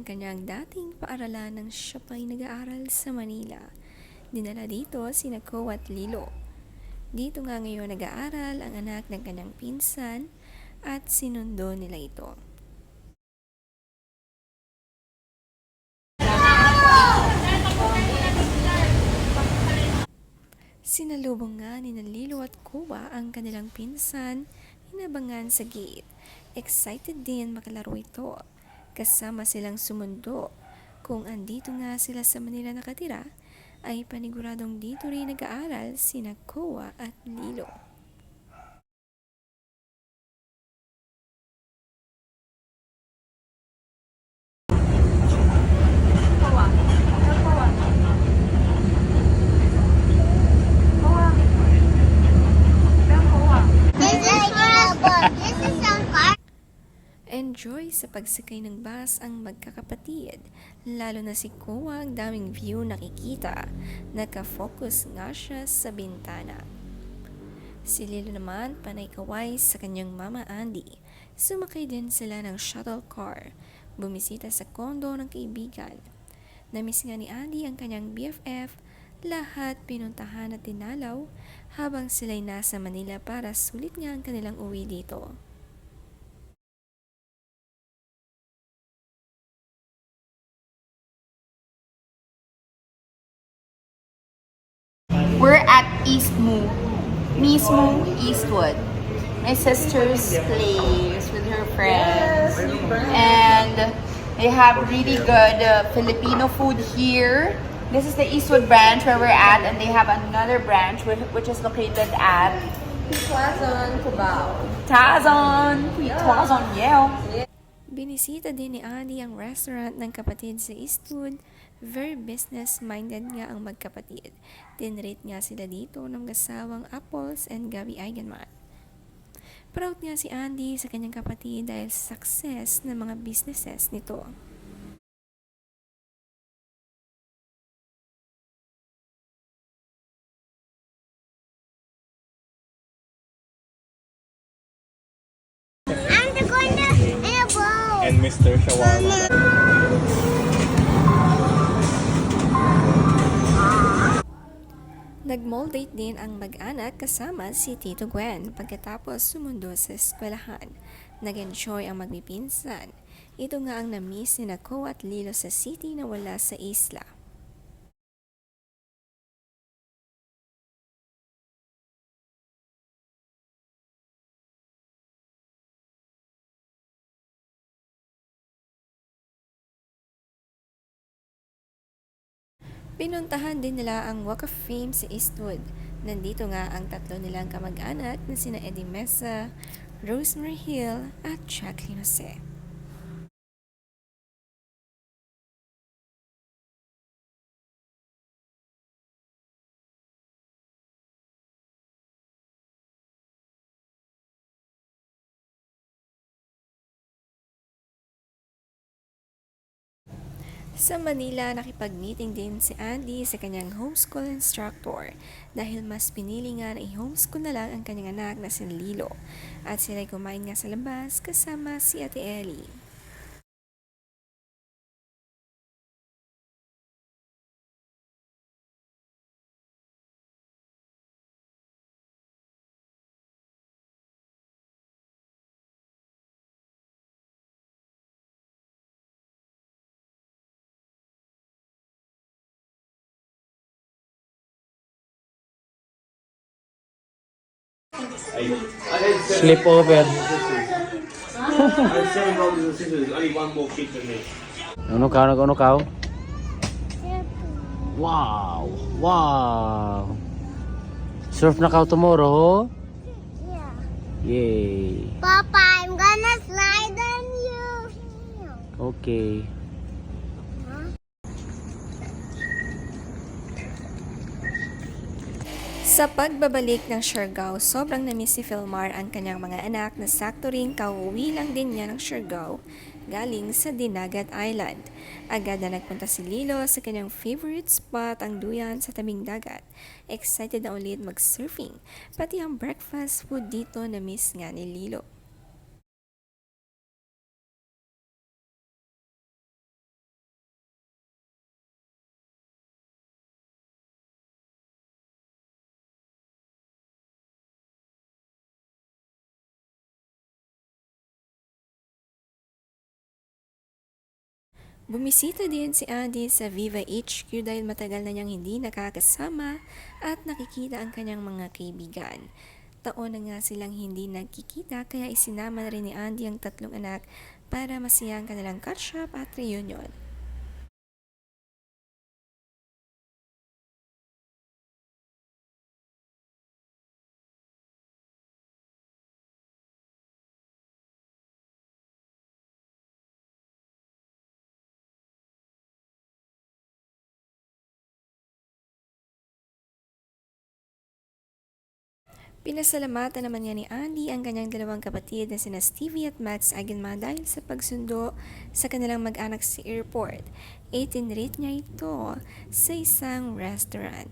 ng kanyang dating paaralan nang siya pa'y nag-aaral sa Manila. Dinala dito sina Ko at Lilo. Dito nga ngayon nag-aaral ang anak ng kanyang pinsan at sinundo nila ito. Sinalubong nga ni Lilo at Kuwa ang kanilang pinsan, inabangan sa gate. Excited din makalaro ito. Kasama silang sumundo. Kung andito nga sila sa Manila nakatira, ay paniguradong dito rin nag-aaral sina Kuwa at Lilo. This is horrible. This is some car. Enjoy sa pagsakay ng bus ang magkakapatid, lalo na si Kuwa ang daming view nakikita. Nagka-focus nga siya sa bintana. Si Lilo naman panay kaway sa kanyang mama Andy. Sumakay din sila ng shuttle car. Bumisita sa kondo ng kaibigan. Namiss nga ni Andy ang kanyang BFF, lahat pinuntahan at dinalaw habang sila'y nasa Manila para sulit nga ang kanilang uwi dito. We're at Eastmoo. Mismo Eastwood. My sister's place with her friends. And they have really good uh, Filipino food here. This is the Eastwood branch where we're at, and they have another branch which, which is located at Quezon, Cubao. Tazon. Tazon, yeah. Binisita din ni Andy ang restaurant ng kapatid sa Eastwood. Very business-minded nga ang magkapatid. Tinrate nga sila dito ng gasawang Apples and Gabi Eigenman. Proud nga si Andy sa kanyang kapatid dahil sa success ng mga businesses nito. And Mr. Shawarma. Nag-mall date din ang mag-anak kasama si Tito Gwen pagkatapos sumundo sa eskwelahan. Nag-enjoy ang magpipinsan. Ito nga ang na-miss ni Nako at Lilo sa city na wala sa isla. Pinuntahan din nila ang Walk of Fame sa Eastwood. Nandito nga ang tatlo nilang kamag-anak na sina Eddie Mesa, Rosemary Hill at Jacqueline Jose. Sa Manila, nakipag-meeting din si Andy sa kanyang homeschool instructor dahil mas pinili nga na i-homeschool na lang ang kanyang anak na si Lilo at sila'y kumain nga sa labas kasama si Ate Ellie. Slip over. only one more kid than me. Ano ka? Ano ka? Wow! Wow! Surf na ka tomorrow? Yeah. Yay! Papa, I'm gonna slide on you. Okay. Sa pagbabalik ng Siargao, sobrang namiss si Philmar ang kanyang mga anak na sakto rin kauwi lang din niya ng Siargao galing sa Dinagat Island. Agad na nagpunta si Lilo sa kanyang favorite spot ang duyan sa tabing dagat. Excited na ulit mag-surfing, pati ang breakfast food dito na miss nga ni Lilo. Bumisita din si Andy sa Viva HQ dahil matagal na niyang hindi nakakasama at nakikita ang kanyang mga kaibigan. Taon na nga silang hindi nagkikita kaya isinama na rin ni Andy ang tatlong anak para masiyang kanilang catch-up at reunion. Pinasalamatan naman niya ni Andy ang kanyang dalawang kapatid na sina Stevie at Max Aginma dahil sa pagsundo sa kanilang mag-anak sa airport. 18 rate niya ito sa isang restaurant.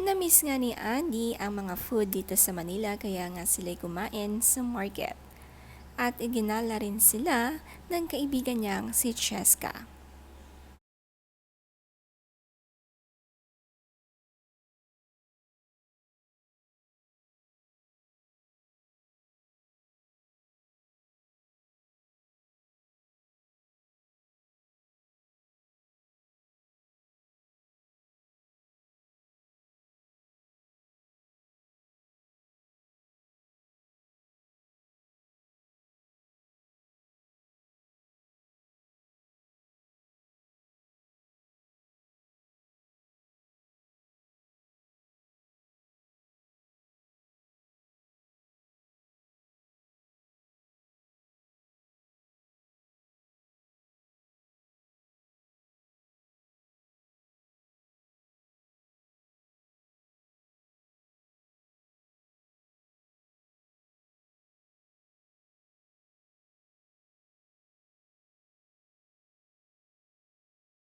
Namiss nga ni Andy ang mga food dito sa Manila kaya nga sila'y kumain sa market. At iginala rin sila ng kaibigan niyang si Cheska.